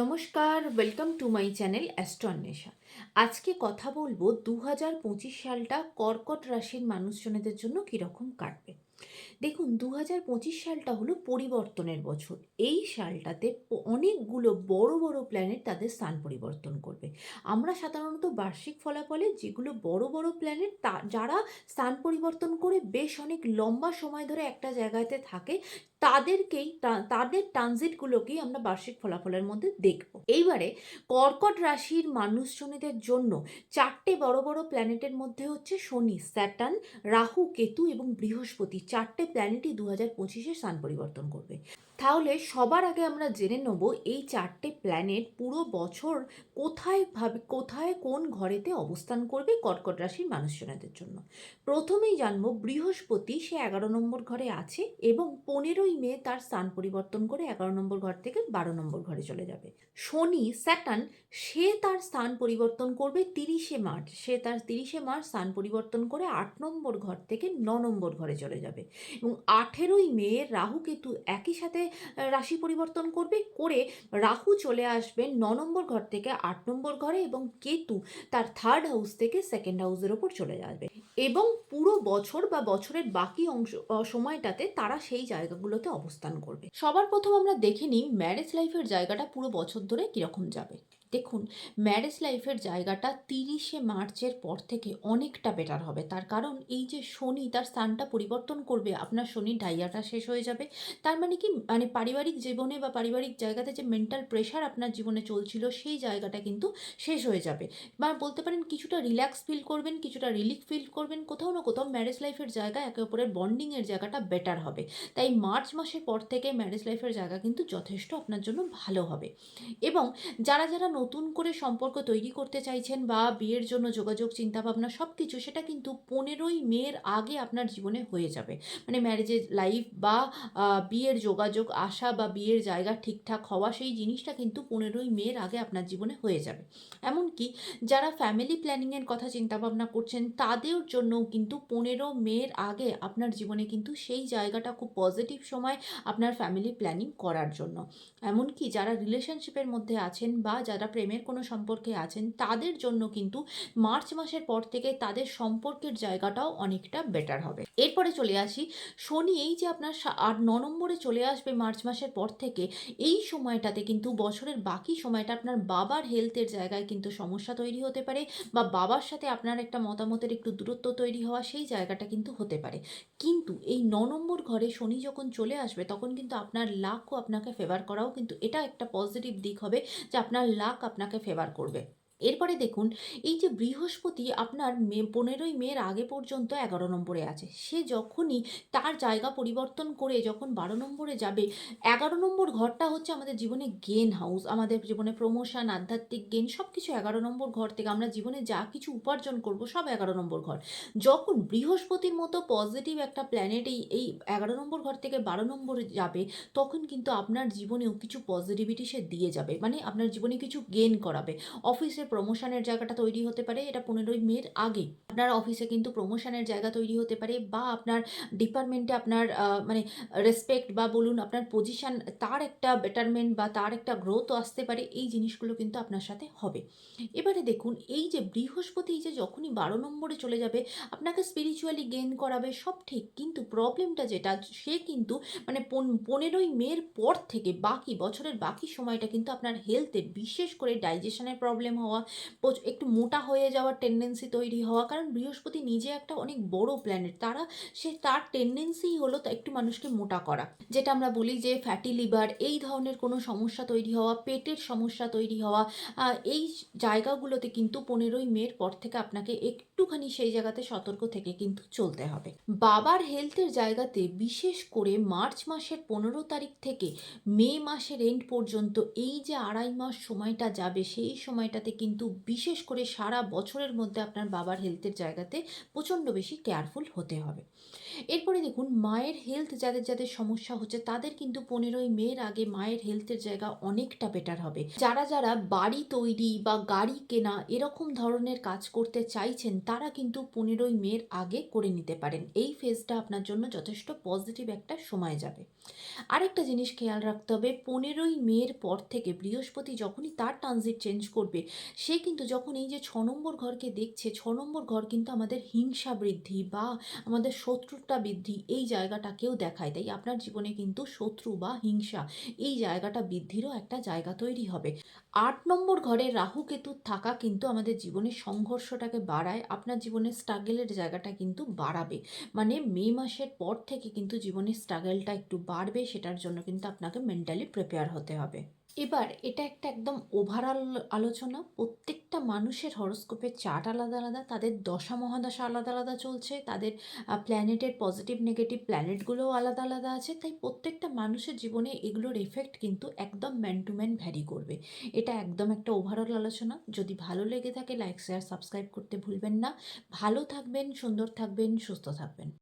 নমস্কার welcome to my channel astro আজকে কথা বলব দু হাজার পঁচিশ সালটা কর্কট রাশির মানুষজনেদের জন্য কীরকম কাটবে। দেখুন দু হাজার পঁচিশ সালটা হলো পরিবর্তনের বছর। এই সালটাতে অনেকগুলো বড় বড় প্ল্যানেট তাদের স্থান পরিবর্তন করবে। আমরা সাধারণত বার্ষিক ফলাফলে যেগুলো বড় বড় প্ল্যানেট তা যারা স্থান পরিবর্তন করে বেশ অনেক লম্বা সময় ধরে একটা জায়গাতে থাকে তাদেরকেই তাদের ট্রানজিটগুলোকেই আমরা বার্ষিক ফলাফলের মধ্যে দেখব। এইবারে কর্কট রাশির মানুষজনেদের জন্য চারটে বড় বড় প্ল্যানেটের মধ্যে হচ্ছে শনি স্যাটার্ন রাহু, কেতু এবং বৃহস্পতি। চারটে প্ল্যানেটই দু হাজার পঁচিশে স্থান পরিবর্তন করবে। তাহলে সবার আগে আমরা জেনে নেব এই চারটে প্ল্যানেট পুরো বছর কোথায় ভাবে, কোথায় কোন ঘরেতে অবস্থান করবে কর্কট রাশির মানুষজনদের জন্য। প্রথমেই জানব বৃহস্পতি সে এগারো নম্বর ঘরে আছে এবং পনেরোই মে তার স্থান পরিবর্তন করে এগারো নম্বর ঘর থেকে বারো নম্বর ঘরে চলে যাবে। শনি, স্যাটার্ন, সে তার স্থান পরিবর্তন করবে তিরিশে মার্চ। সে তার তিরিশে মার্চ স্থান পরিবর্তন করে আট নম্বর ঘর থেকে ন নম্বর ঘরে চলে যাবে। এবং আঠেরোই মে রাহু কেতু একই সাথে রাশি পরিবর্তন করবে করে রাহু চলে আসবে ন নম্বর ঘর থেকে আট নম্বর ঘরে এবং কেতু তার থার্ড হাউস থেকে সেকেন্ড হাউসের ওপর চলে যাবে। এবং পুরো বছর বা বছরের বাকি অংশ সময়টাতে তারা সেই জায়গাগুলোতে অবস্থান করবে। সবার প্রথম আমরা দেখে নিই ম্যারেজ লাইফের জায়গাটা পুরো বছর ধরে কীরকম যাবে। দেখুন ম্যারেজ লাইফের জায়গাটা তিরিশে মার্চের পর থেকে অনেকটা বেটার হবে। তার কারণ এই যে শনি, তার স্থানটা পরিবর্তন করবে, আপনার শনি ডাইয়াটা শেষ হয়ে যাবে। তার মানে কি মানে পারিবারিক জীবনে বা পারিবারিক জায়গাতে যে মেন্টাল প্রেশার আপনার জীবনে চলছিল, সেই জায়গাটা কিন্তু শেষ হয়ে যাবে। বা বলতে পারেন, কিছুটা রিল্যাক্স ফিল করবেন, কিছুটা রিলিফ ফিল করবেন, কোথাও না কোথাও ম্যারেজ লাইফের জায়গা, একে অপরের বন্ডিংয়ের জায়গাটা বেটার হবে। তাই মার্চ মাসের পর থেকে ম্যারেজ লাইফের জায়গা কিন্তু যথেষ্ট আপনার জন্য ভালো হবে। এবং যারা যারা নতুন করে সম্পর্ক তৈরি করতে চাইছেন বা বিয়ের জন্য যোগাযোগ, চিন্তাভাবনা সব কিছু সেটা কিন্তু পনেরোই মেয়ের আগে আপনার জীবনে হয়ে যাবে। মানে ম্যারেজের লাইফ বা বিয়ের যোগাযোগ আসা বা বিয়ের জায়গা ঠিকঠাক হওয়া সেই জিনিসটা কিন্তু পনেরোই মের আগে আপনার জীবনে হয়ে যাবে। এমনকি যারা ফ্যামিলি প্ল্যানিংয়ের কথা চিন্তাভাবনা করছেন, তাদের জন্যও কিন্তু পনেরো মের আগে আপনার জীবনে কিন্তু সেই জায়গাটা খুব পজিটিভ সময় আপনার ফ্যামিলি প্ল্যানিং করার জন্য। এমনকি যারা রিলেশনশিপের মধ্যে আছেন বা যারা প্রেমের কোনো সম্পর্কে আছেন, তাদের জন্য কিন্তু মার্চ মাসের পর থেকে তাদের সম্পর্কের জায়গাটাও অনেকটা বেটার হবে। এরপরে চলে আসি, শনি এই যে আপনার আট ন নম্বরে চলে আসবে মার্চ মাসের পর থেকে, এই সময়টাতে কিন্তু বছরের বাকি সময়টা আপনার বাবার হেলথের জায়গায় কিন্তু সমস্যা তৈরি হতে পারে বা বাবার সাথে আপনার একটা মতামতের একটু দূরত্ব তৈরি হওয়া সেই জায়গাটা কিন্তু হতে পারে। কিন্তু এই ন নম্বর ঘরে শনি যখন চলে আসবে, তখন কিন্তু আপনার লাকও আপনাকে ফেভার করাও কিন্তু এটা একটা পজিটিভ দিক হবে যে আপনার লাক আপনাকে ফেভার করবে। এরপরে দেখুন, এই যে বৃহস্পতি আপনার মে, পনেরোই মের আগে পর্যন্ত এগারো নম্বরে আছে। সে যখনই তার জায়গা পরিবর্তন করে যখন বারো নম্বরে যাবে, এগারো নম্বর ঘরটা হচ্ছে আমাদের জীবনে গেন হাউস আমাদের জীবনে প্রমোশন আধ্যাত্মিক গেন সব কিছু এগারো নম্বর ঘর থেকে আমরা জীবনে যা কিছু উপার্জন করব সব এগারো নম্বর ঘর। যখন বৃহস্পতির মতো পজিটিভ একটা প্ল্যানেট এই এই এগারো নম্বর ঘর থেকে বারো নম্বরে যাবে, তখন কিন্তু আপনার জীবনেও কিছু পজিটিভিটি সে দিয়ে যাবে। মানে আপনার জীবনে কিছু গেন করাবে। অফিসে প্রমোশনের জায়গাটা তৈরি হতে পারে, এটা পনেরোই মের আগে। আপনার অফিসে কিন্তু প্রমোশনের জায়গা তৈরি হতে পারে বা আপনার ডিপার্টমেন্টে আপনার মানে রেসপেক্ট বা বলুন আপনার পজিশন তার একটা বেটারমেন্ট বা তার একটা গ্রোথও আসতে পারে, এই জিনিসগুলো কিন্তু আপনার সাথে হবে। এবারে দেখুন, এই যে বৃহস্পতি যে যখনই বারো নম্বরে চলে যাবে, আপনাকে স্পিরিচুয়ালি গেইন করাবে, সব ঠিক, কিন্তু প্রবলেমটা যেটা, সে কিন্তু মানে পন- পনেরোই মের পর থেকে বাকি বছরের বাকি সময়টা কিন্তু আপনার হেলথে বিশেষ করে ডাইজেশনের প্রবলেম হওয়া প্রচ- একটু মোটা হয়ে যাওয়ার টেন্ডেন্সি তৈরি হওয়া, কারণ বৃহস্পতি নিজে একটা অনেক বড় প্ল্যানেট তারা সে তার টেন্ডেন্সি হলো একটু মানুষকে মোটা করা। যেটা আমরা বলি যে ফ্যাটি লিভার এই ধরনের কোনো সমস্যা তৈরি হওয়া, পেটের সমস্যা তৈরি হওয়া এই জায়গাগুলোতে কিন্তু পনেরোই মের পর থেকে আপনাকে একটুখানি সেই জায়গাতে সতর্ক থেকে কিন্তু চলতে হবে। বাবার হেলথের জায়গাতে বিশেষ করে মার্চ মাসের পনেরো তারিখ থেকে মে মাসের এন্ড পর্যন্ত এই যে আড়াই মাস সময়টা যাবে, সেই সময়টাতে কিন্তু কিন্তু বিশেষ করে সারা বছরের মধ্যে আপনার বাবার হেলথের জায়গাতে প্রচণ্ড বেশি কেয়ারফুল হতে হবে। এরপরে দেখুন, মায়ের হেলথ যাদের যাদের সমস্যা হচ্ছে, তাদের কিন্তু পনেরোই মের আগে মায়ের হেলথের জায়গা অনেকটা বেটার হবে। যারা যারা বাড়ি তৈরি বা গাড়ি কেনা এরকম ধরনের কাজ করতে চাইছেন, তারা কিন্তু পনেরোই মের আগে করে নিতে পারেন। এই ফেজটা আপনার জন্য যথেষ্ট পজিটিভ একটা সময় যাবে। আরেকটা জিনিস খেয়াল রাখতে হবে, পনেরোই মের পর থেকে বৃহস্পতি যখনই তার ট্রানজিট চেঞ্জ করবে সে কিন্তু যখন এই যে ছ নম্বর ঘরকে দেখছে, ছ নম্বর ঘর কিন্তু আমাদের হিংসা বৃদ্ধি বা আমাদের শত্রুতা বৃদ্ধি এই জায়গাটাকেও দেখায়। তাই আপনার জীবনে কিন্তু শত্রু বা হিংসা এই জায়গাটা বৃদ্ধিরও একটা জায়গা তৈরি হবে। আট নম্বর ঘরে রাহু কেতুর থাকা কিন্তু আমাদের জীবনের সংঘর্ষটাকে বাড়ায়, আপনার জীবনের স্ট্রাগেলের জায়গাটা কিন্তু বাড়াবে। মানে মে মাসের পর থেকে কিন্তু জীবনের স্ট্রাগেলটা একটু বাড়বে, সেটার জন্য কিন্তু আপনাকে মেন্টালি প্রিপেয়ার হতে হবে। এবার এটা একটা একদম ওভারঅল আলোচনা। প্রত্যেকটা মানুষের হরস্কোপের চার্ট আলাদা আলাদা, তাদের দশা মহাদশা আলাদা আলাদা চলছে, তাদের প্ল্যানেটের পজিটিভ নেগেটিভ প্ল্যানেটগুলোও আলাদা আলাদা আছে। তাই প্রত্যেকটা মানুষের জীবনে এগুলোর এফেক্ট কিন্তু একদম ম্যান টু ম্যান ভ্যারি করবে। এটা একদম একটা ওভারঅল আলোচনা। যদি ভালো লেগে থাকে লাইক শেয়ার সাবস্ক্রাইব করতে ভুলবেন না। ভালো থাকবেন, সুন্দর থাকবেন, সুস্থ থাকবেন।